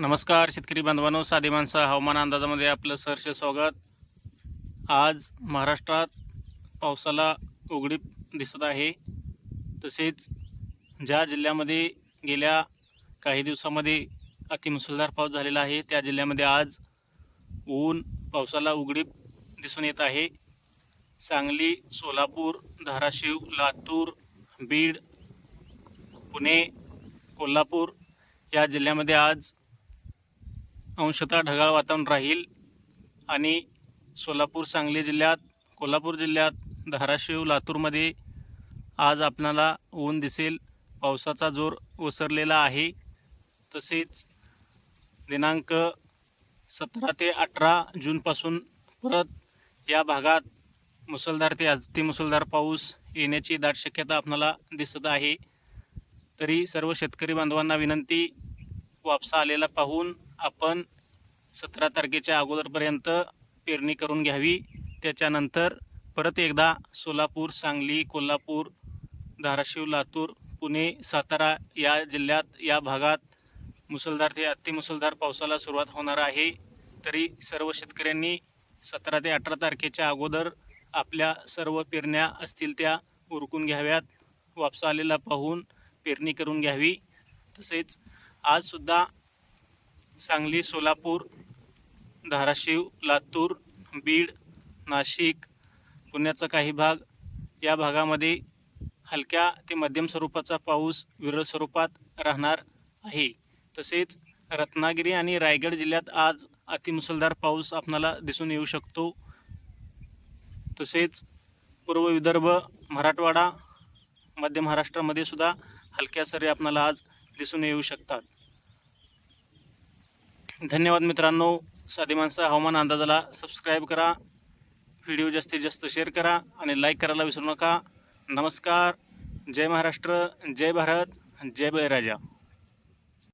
नमस्कार शेतकरी बांधवांनो साधे माणसा हवामान अंदाजामध्ये आपलं सहर्ष स्वागत. आज महाराष्ट्रात पावसाला उघडीप दिसत आहे. तसेच ज्या जिल्ह्यामध्ये गेल्या काही दिवसामध्ये अतिमुसळधार पाऊस झालेला आहे त्या जिल्ह्यामध्ये आज ऊन पावसाला उघडीप दिसून येत आहे. सांगली सोलापूर धाराशिव लातूर बीड पुणे कोल्हापूर या जिल्ह्यामध्ये आज अंशतः ढगाळ वातावरण राहील आणि सोलापूर सांगली जिल्ह्यात कोल्हापूर जिल्ह्यात धाराशिव लातूरमध्ये आज आपणाला ऊन दिसेल. पावसाचा जोर ओसरलेला आहे. तसेच दिनांक सतरा ते अठरा जूनपासून परत या भागात मुसळधार ते अतिमुसळधार पाऊस येण्याची दाट शक्यता आपणाला दिसत आहे. तरी सर्व शेतकरी बांधवांना विनंती वापसा आलेला पाहून आपण सतरा तारखेच्या अगोदरपर्यंत पेरणी करून घ्यावी. त्याच्यानंतर परत एकदा सोलापूर सांगली कोल्हापूर धाराशिव लातूर पुणे सातारा या जिल्ह्यात या भागात मुसळधार ते अतिमुसळधार पावसाला सुरुवात होणार आहे. तरी सर्व शेतकऱ्यांनी सतरा ते अठरा तारखेच्या अगोदर आपल्या सर्व पेरण्या असतील त्या उरकून घ्याव्यात. वापसा आलेला पाहून पेरणी करून घ्यावी. तसेच आजसुद्धा सांगली सोलापूर धाराशिव लातूर बीड नाशिक पुण्याचा काही भाग. या भागामध्ये हलक्या ते मध्यम स्वरूपाचा पाऊस विरळ स्वरूपात राहणार आहे. तसेच रत्नागिरी आणि रायगड जिल्ह्यात आज अतिमुसळधार पाऊस आपणाला दिसून येऊ शकतो. तसेच पूर्व विदर्भ मराठवाडा मध्य महाराष्ट्रामध्ये सुद्धा हलक्या सरी आपणाला आज दिसून येऊ शकतात. धन्यवाद मित्रांनो. साधी माणसं हवामान अंदाजाला सबस्क्राईब करा. व्हिडिओ जास्तीत जास्त शेअर करा आणि लाईक करायला विसरू नका. नमस्कार. जय महाराष्ट्र. जय भारत. जय बळीराजा.